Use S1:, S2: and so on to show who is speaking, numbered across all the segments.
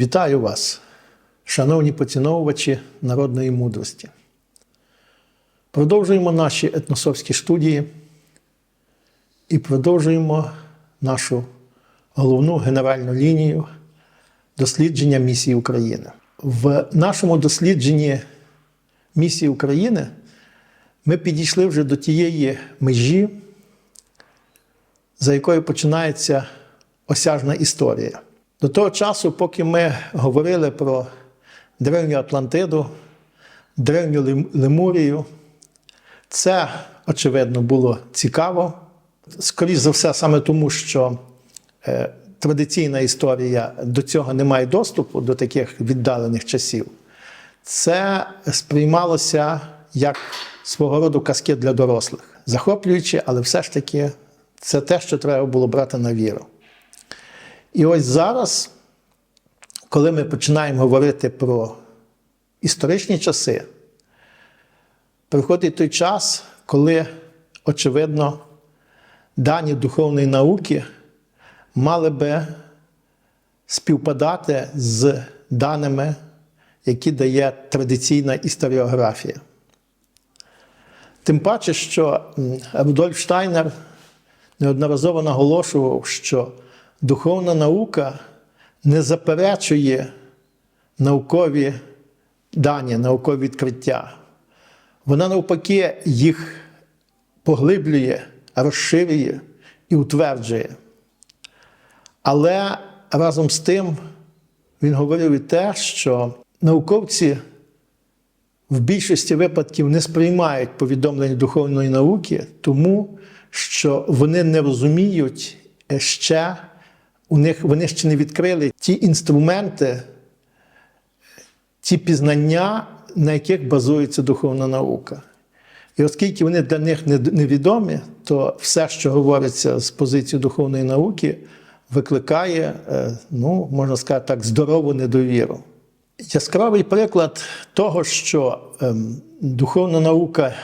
S1: Вітаю вас, шановні поціновувачі народної мудрості. Продовжуємо наші етносовські студії і продовжуємо нашу головну генеральну лінію дослідження місії України. В нашому дослідженні місії України ми підійшли вже до тієї межі, за якою починається осяжна історія. До того часу, поки ми говорили про древню Атлантиду, древню Лем- Лемурію, це, очевидно, було цікаво. Скоріше за все, саме тому, що е, традиційна історія до цього не має доступу до таких віддалених часів. Це сприймалося як свого роду казки для дорослих. Захоплююче, але все ж таки це те, що треба було брати на віру. І ось зараз, коли ми починаємо говорити про історичні часи, приходить той час, коли, очевидно, дані духовної науки мали би співпадати з даними, які дає традиційна історіографія. Тим паче, що Рудольф Штайнер неодноразово наголошував, що духовна наука не заперечує наукові дані, наукові відкриття. Вона навпаки їх поглиблює, розширює і утверджує. Але разом з тим він говорив і те, що науковці в більшості випадків не сприймають повідомлення духовної науки, тому що вони не розуміють ще, у них вони ще не відкрили ті інструменти, ті пізнання, на яких базується духовна наука. І оскільки вони для них невідомі, то все, що говориться з позиції духовної науки, викликає, е, ну, можна сказати так, здорову недовіру. Яскравий приклад того, що ем, духовна наука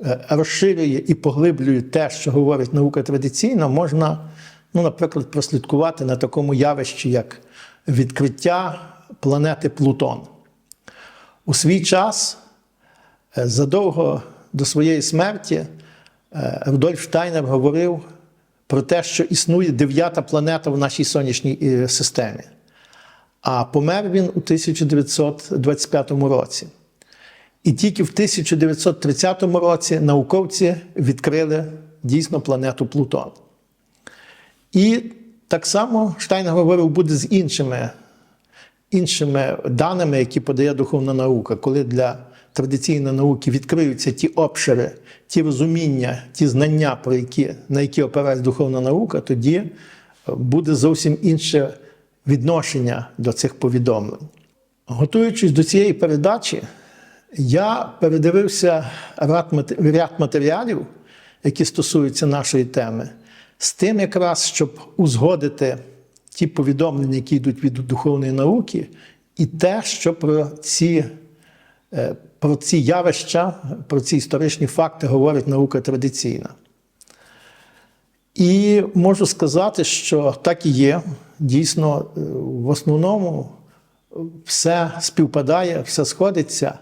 S1: е, розширює і поглиблює те, що говорить наука традиційна, можна, ну, наприклад, прослідкувати на такому явищі, як відкриття планети Плутон. У свій час, е, задовго до своєї смерті, е, Рудольф Штайнер говорив про те, що існує дев'ята планета в нашій сонячній е, системі. А помер він у 1925 році. І тільки в 1930 році науковці відкрили дійсно планету Плутон. І так само Штайнер говорив, буде з іншими, іншими даними, які подає духовна наука, коли для традиційної науки відкриються ті обшири, ті розуміння, ті знання, про які, на які опирається духовна наука, тоді е, буде зовсім інше відношення до цих повідомлень. Готуючись до цієї передачі, я передивився ряд матеріалів, які стосуються нашої теми, з тим, якраз, щоб узгодити ті повідомлення, які йдуть від духовної науки, і те, що про ці, е, про ці явища, про ці історичні факти говорить наука традиційна. І можу сказати, що так і є. Дійсно, е, в основному все співпадає, все сходиться.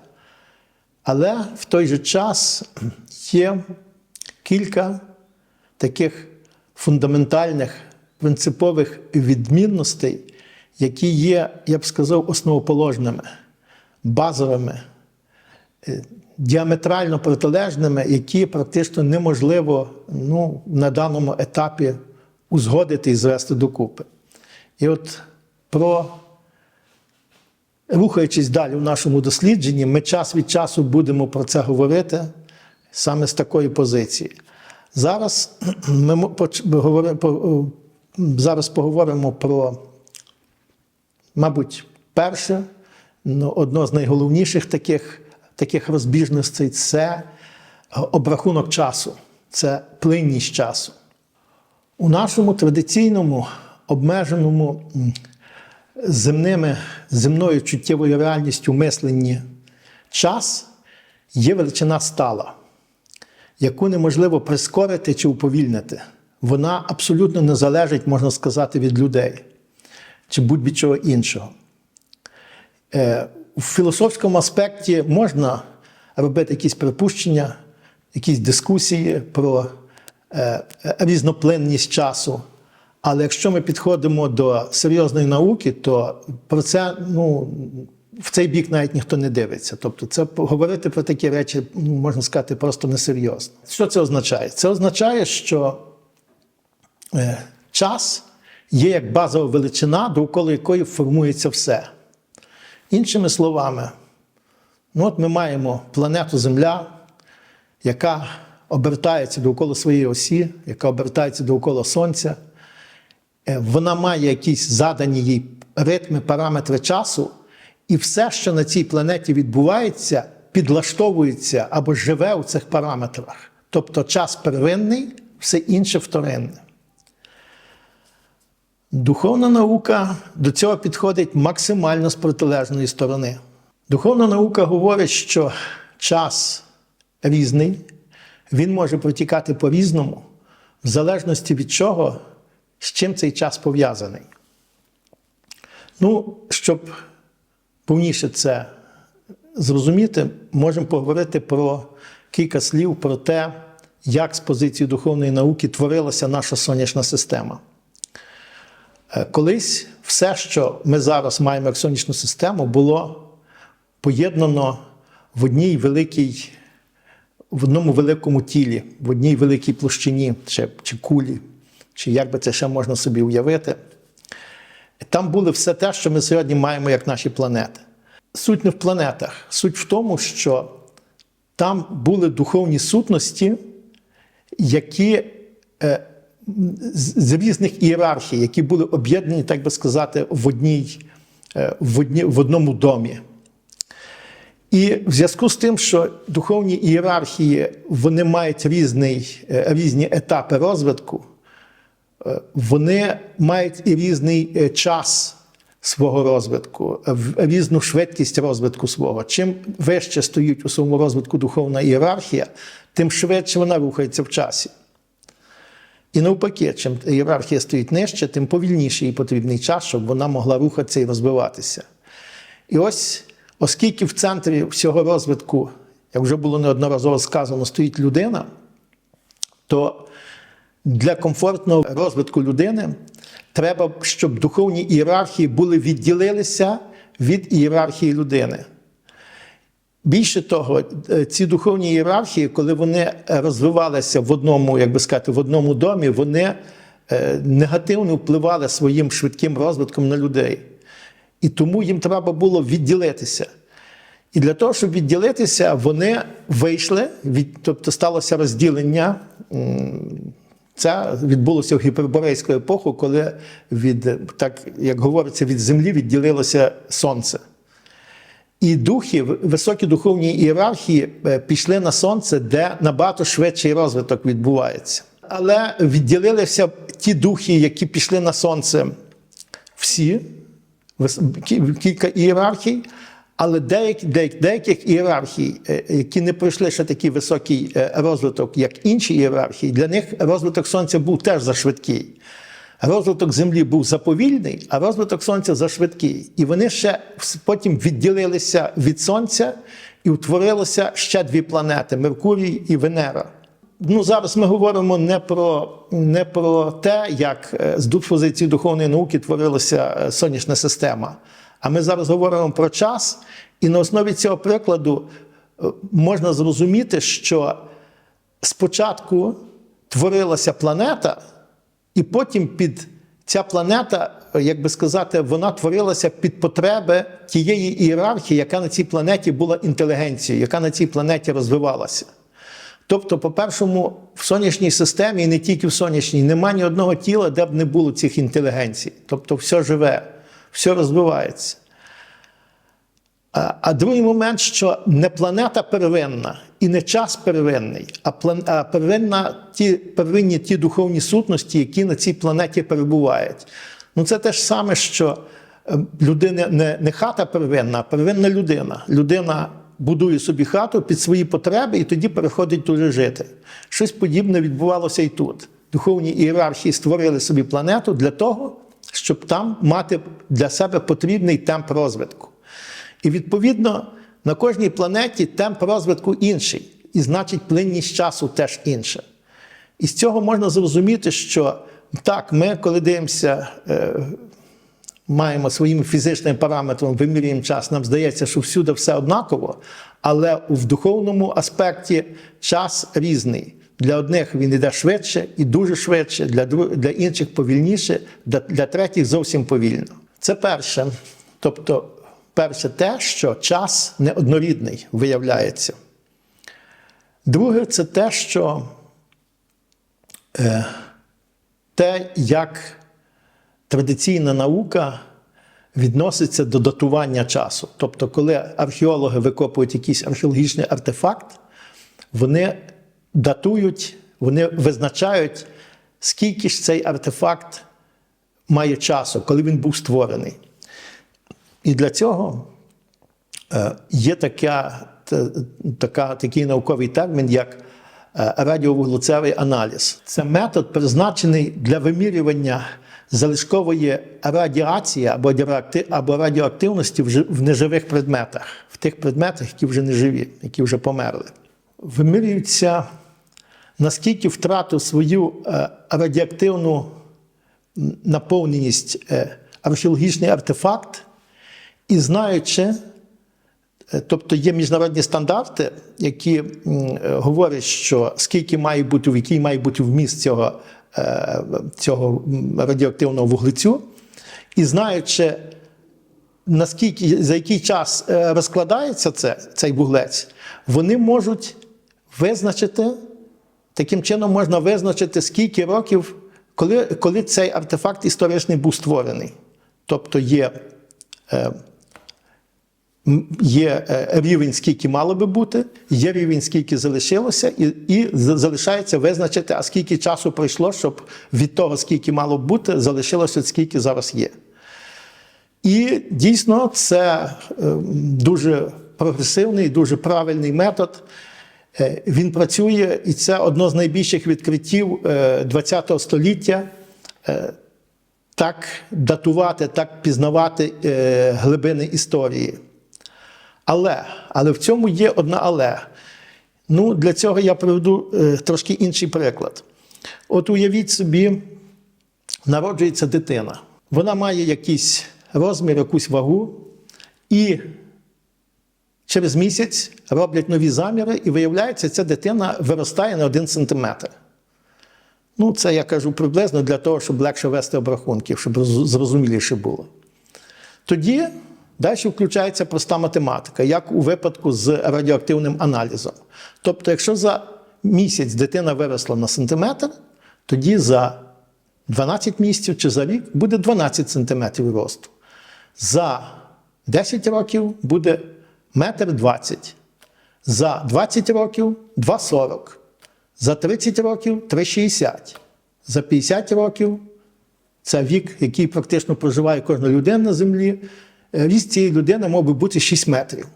S1: Але в той же час є кілька таких фундаментальних принципових відмінностей, які є, я б сказав, основоположними, базовими, е, діаметрально протилежними, які практично неможливо ну, на даному етапі узгодити і звести докупи. І от про Рухаючись далі в нашому дослідженні, ми час від часу будемо про це говорити саме з такої позиції. Зараз ми зараз поговоримо про, мабуть, перше, ну, одно з найголовніших таких, таких розбіжностей це обрахунок часу, це плинність часу. У нашому традиційному обмеженому земними, земною чуттєвою реальністю мисленні час є величина стала, яку неможливо прискорити чи уповільнити. Вона абсолютно не залежить, можна сказати, від людей чи будь-від чого іншого. Е, В філософському аспекті можна робити якісь припущення, якісь дискусії про е, е, різноплинність часу. Але якщо ми підходимо до серйозної науки, то про це ну, в цей бік навіть ніхто не дивиться. Тобто, це говорити про такі речі, ну, можна сказати, просто несерйозно. Що це означає? Це означає, що е, час є як базова величина, довкола якої формується все. Іншими словами, ну от ми маємо планету Земля, яка обертається довкола своєї осі, яка обертається довкола Сонця. Е, Вона має якісь задані їй ритми, параметри часу, і все, що на цій планеті відбувається, підлаштовується або живе у цих параметрах. Тобто час первинний, все інше вторинне. Духовна наука до цього підходить максимально з протилежної сторони. Духовна наука говорить, що час різний, він може протікати по-різному, в залежності від чого, з чим цей час пов'язаний. Ну, щоб повніше це зрозуміти, можемо поговорити про кілька слів про те, як з позиції духовної науки творилася наша сонячна система. Е, Колись все, що ми зараз маємо як сонячну систему, було поєднано в одній великій, в одному великому тілі, в одній великій площині чи, чи кулі, чи як би це ще можна собі уявити. Там було все те, що ми сьогодні маємо як наші планети. Суть не в планетах, суть в тому, що там були духовні сутності, які е, з різних ієрархій, які були об'єднані, так би сказати, в, одній, е, в, одні, в одному домі. І в зв'язку з тим, що духовні ієрархії вони мають різний, е, різні етапи розвитку, вони мають і різний е, час свого розвитку, різну швидкість розвитку свого. Чим вище стоїть у своєму розвитку духовна ієрархія, тим швидше вона рухається в часі. І навпаки, чим ієрархія стоїть нижче, тим повільніше їй потрібний час, щоб вона могла рухатися і розвиватися. І ось, оскільки в центрі всього розвитку, як вже було неодноразово сказано, стоїть людина, то для комфортного розвитку людини треба, щоб духовні ієрархії були відділилися від ієрархії людини. Більше того, е, ці духовні ієрархії, коли вони розвивалися в одному, як би сказати, в одному домі, вони е, негативно впливали своїм швидким розвитком на людей. І тому їм треба було відділитися. І для того, щоб відділитися, вони вийшли, від, тобто сталося розділення. Це відбулося в гіперборейську епоху, коли від, так як говориться, від землі відділилося сонце. І духи, високі духовні ієрархії е, пішли на сонце, де набагато швидший розвиток відбувається. Але відділилися ті духи, які пішли на сонце, всі, кілька ієрархій, але деякі, деяк- деяких ієрархій, е, які не пройшли ще такий високий е, розвиток, як інші ієрархії, для них розвиток сонця був теж зашвидкий. Розвиток землі був заповільний, а розвиток сонця зашвидкий. І вони ще потім відділилися від сонця і утворилося ще дві планети Меркурій і Венера. Ну, зараз ми говоримо не про, не про те, як е, з позиції духовної науки творилася сонячна система. А ми зараз говоримо про час, і на основі цього прикладу е, можна зрозуміти, що спочатку творилася планета, і потім під ця планета, як би сказати, вона творилася під потреби тієї ієрархії, яка на цій планеті була інтелігенцією, яка на цій планеті розвивалася. Тобто, по-першому, в сонячній системі, і не тільки в сонячній, немає ні одного тіла, де б не було цих інтелігенцій. Тобто, все живе, все розвивається. А, другий момент, що не планета первинна і не час первинний, а, а первинна, ті, первинні ті духовні сутності, які на цій планеті перебувають. Ну це те ж саме, що е, людина не, не хата первинна, а первинна людина. Людина будує собі хату під свої потреби і тоді переходить туди жити. Щось подібне відбувалося і тут. Духовні ієрархії створили собі планету для того, щоб там мати для себе потрібний темп розвитку. І відповідно на кожній планеті темп розвитку інший, і значить плинність часу теж інша. І з цього можна зрозуміти, що так, ми, коли дивимося, е, маємо своїми фізичними параметрами, вимірюємо час, нам здається, що всюди все однаково, але в духовному аспекті час різний. Для одних він йде швидше і дуже швидше, для, для інших повільніше, для, для третіх зовсім повільно. Це перше. Тобто, перше те, що час неоднорідний виявляється. Друге, це те, що е, те, як традиційна наука відноситься до датування часу. Тобто, коли археологи викопують якийсь археологічний артефакт, вони датують, вони визначають, скільки ж цей артефакт має часу, коли він був створений. І для цього е, є така, така, такий науковий термін, як е, радіовуглецевий аналіз. Це метод, призначений для вимірювання залишкової радіації або, або радіоактивності в неживих предметах, в тих предметах, які вже не живі, які вже померли. Вимірюється, наскільки втратив свою е, радіоактивну наповненість е, археологічний артефакт, і знаючи, е, тобто є міжнародні стандарти, які говорять, що скільки має бути, в який має бути вміст цього, цього радіоактивного вуглецю, і знаючи, наскільки за який час розкладається це, цей вуглець, вони можуть визначити, таким чином можна визначити, скільки років, коли, коли цей артефакт історичний був створений. Тобто є, е, є е, рівень, скільки мало би бути, є рівень, скільки залишилося, і, і залишається визначити, а скільки часу пройшло, щоб від того, скільки мало бути, залишилося скільки зараз є. І дійсно це е, дуже прогресивний, дуже правильний метод. Е, Він працює, і це одно з найбільших відкриттів ХХ століття. е, Так датувати, так пізнавати е, глибини історії. Але, але в цьому є одна але. Ну, для цього я приведу е, трошки інший приклад. От уявіть собі, народжується дитина. Вона має якийсь розмір, якусь вагу, і через місяць роблять нові заміри, і виявляється, ця дитина виростає на 1 сантиметр. Ну, це я кажу приблизно для того, щоб легше вести обрахунки, щоб зрозуміліше було. Тоді далі включається проста математика, як у випадку з радіоактивним аналізом. Тобто, якщо за місяць дитина виросла на сантиметр, тоді за 12 місяців чи за рік буде 12 сантиметрів росту. За 10 років буде метр 20. За 20 років 2,40. За 30 років 3,60. За 50 років це вік, який практично проживає кожна людина на землі. е, Ріст цієї людини мав би бути 6 метрів.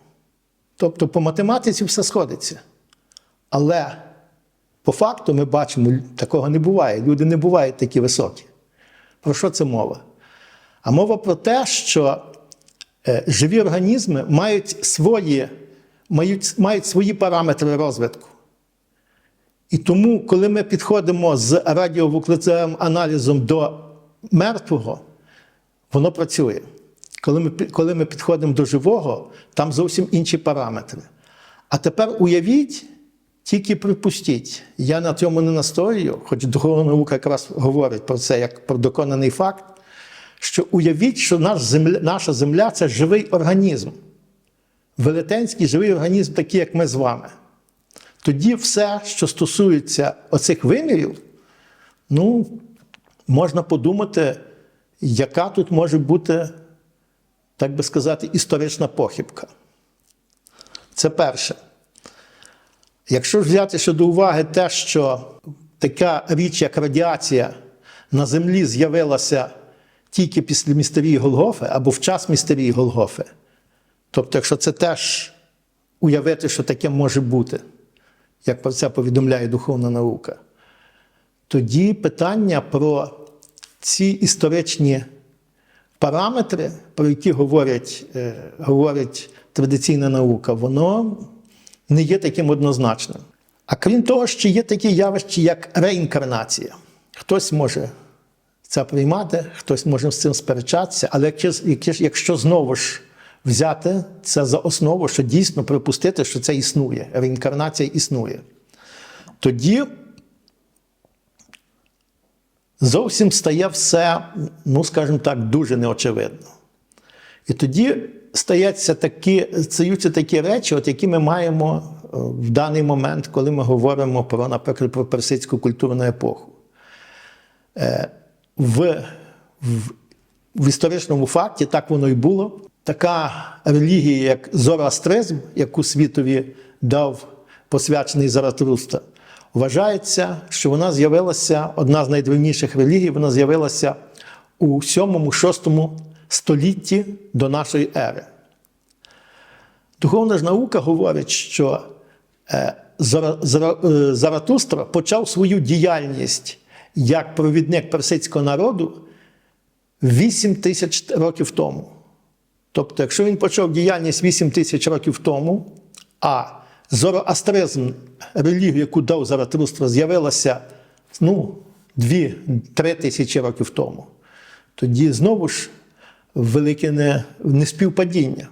S1: Тобто по математиці все сходиться. Але по факту ми бачимо, такого не буває. Люди не бувають такі високі. Про що це мова? А мова про те, що живі організми мають свої, мають, мають свої параметри розвитку. І тому, коли ми підходимо з радіовуглецевим аналізом до мертвого, воно працює. Коли ми, коли ми підходимо до живого, там зовсім інші параметри. А тепер уявіть, тільки припустіть, я на цьому не настоюю, хоч духовна наука якраз говорить про це як про доконаний факт, що уявіть, що наш земля, наша земля це живий організм. Велетенський живий організм, такий, як ми з вами. Тоді все, що стосується оцих вимірів, ну, можна подумати, яка тут може бути, так би сказати, історична похибка. Це перше. Якщо ж взяти ще до уваги те, що така річ, як радіація на Землі з'явилася тільки після містерії Голгофи або в час містерії Голгофи, тобто, якщо це теж уявити, що таке може бути, як про це повідомляє духовна наука, тоді питання про ці історичні параметри, про які говорять, е, говорить традиційна наука, воно не є таким однозначним. А крім того, ще є такі явища, як реінкарнація. Хтось може це приймати, хтось може з цим сперечатися, але якщо, знову ж взяти це за основу, що дійсно припустити, що це існує, реінкарнація існує, тоді зовсім стає все, ну скажімо так, дуже неочевидно. І тоді стаються такі, стаються такі речі, от які ми маємо е, в даний момент, коли ми говоримо про, наприклад, про персидську культурну епоху. В, в, в історичному факті так воно і було. Така релігія, як зороастризм, яку світові дав посвячений Заратруста, вважається, що вона з'явилася, одна з найдревніших релігій, вона з'явилася у 7-6 столітті до нашої ери. Духовна ж наука говорить, що е, е, Заратустра почав свою діяльність як провідник персидського народу 8 тисяч років тому. Тобто, якщо він почав діяльність 8 тисяч років тому, а зороастризм, релігію, яку дав Заратустра, з'явилася ну, 2-3 тисячі років тому, тоді знову ж велике не- неспівпадіння.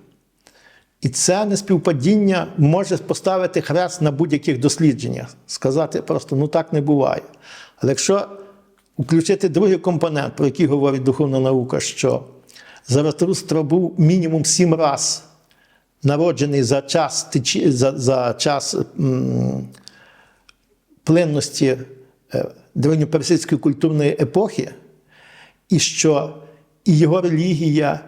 S1: І це неспівпадіння може поставити хрест на будь-яких дослідженнях, сказати просто ну так не буває. Але якщо включити другий компонент, про який говорить духовна наука, що Заратустра був мінімум сім раз народжений за час, за, за час м, плинності е, древньоперсидської культурної епохи, і що і його релігія,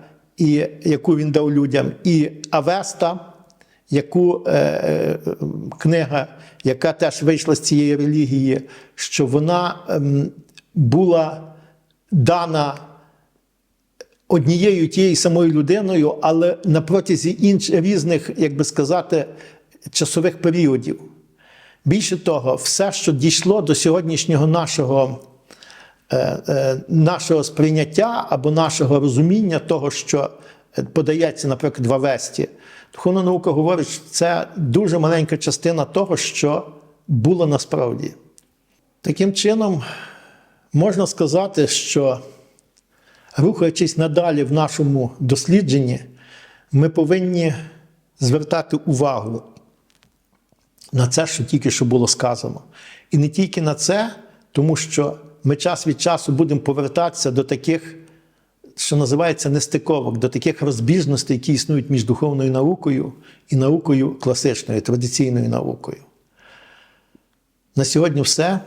S1: і яку він дав людям, і Авеста, яку е, е, книга, яка теж вийшла з цієї релігії, що вона ем, була дана однією тією самою людиною, але на протязі інш, різних, як би сказати, часових періодів. Більше того, все, що дійшло до сьогоднішнього нашого, нашого сприйняття або нашого розуміння того, що е, подається, наприклад, в Авесті, духовна наука говорить, що це дуже маленька частина того, що було насправді. Таким чином, можна сказати, що рухаючись надалі в нашому дослідженні, ми повинні звертати увагу на це, що тільки що було сказано. І не тільки на це, тому що ми час від часу будемо повертатися до таких, що називається нестиковок, до таких розбіжностей, які існують між духовною наукою і наукою класичною, традиційною наукою. На сьогодні все.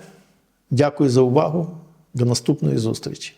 S1: Дякую за увагу. До наступної зустрічі.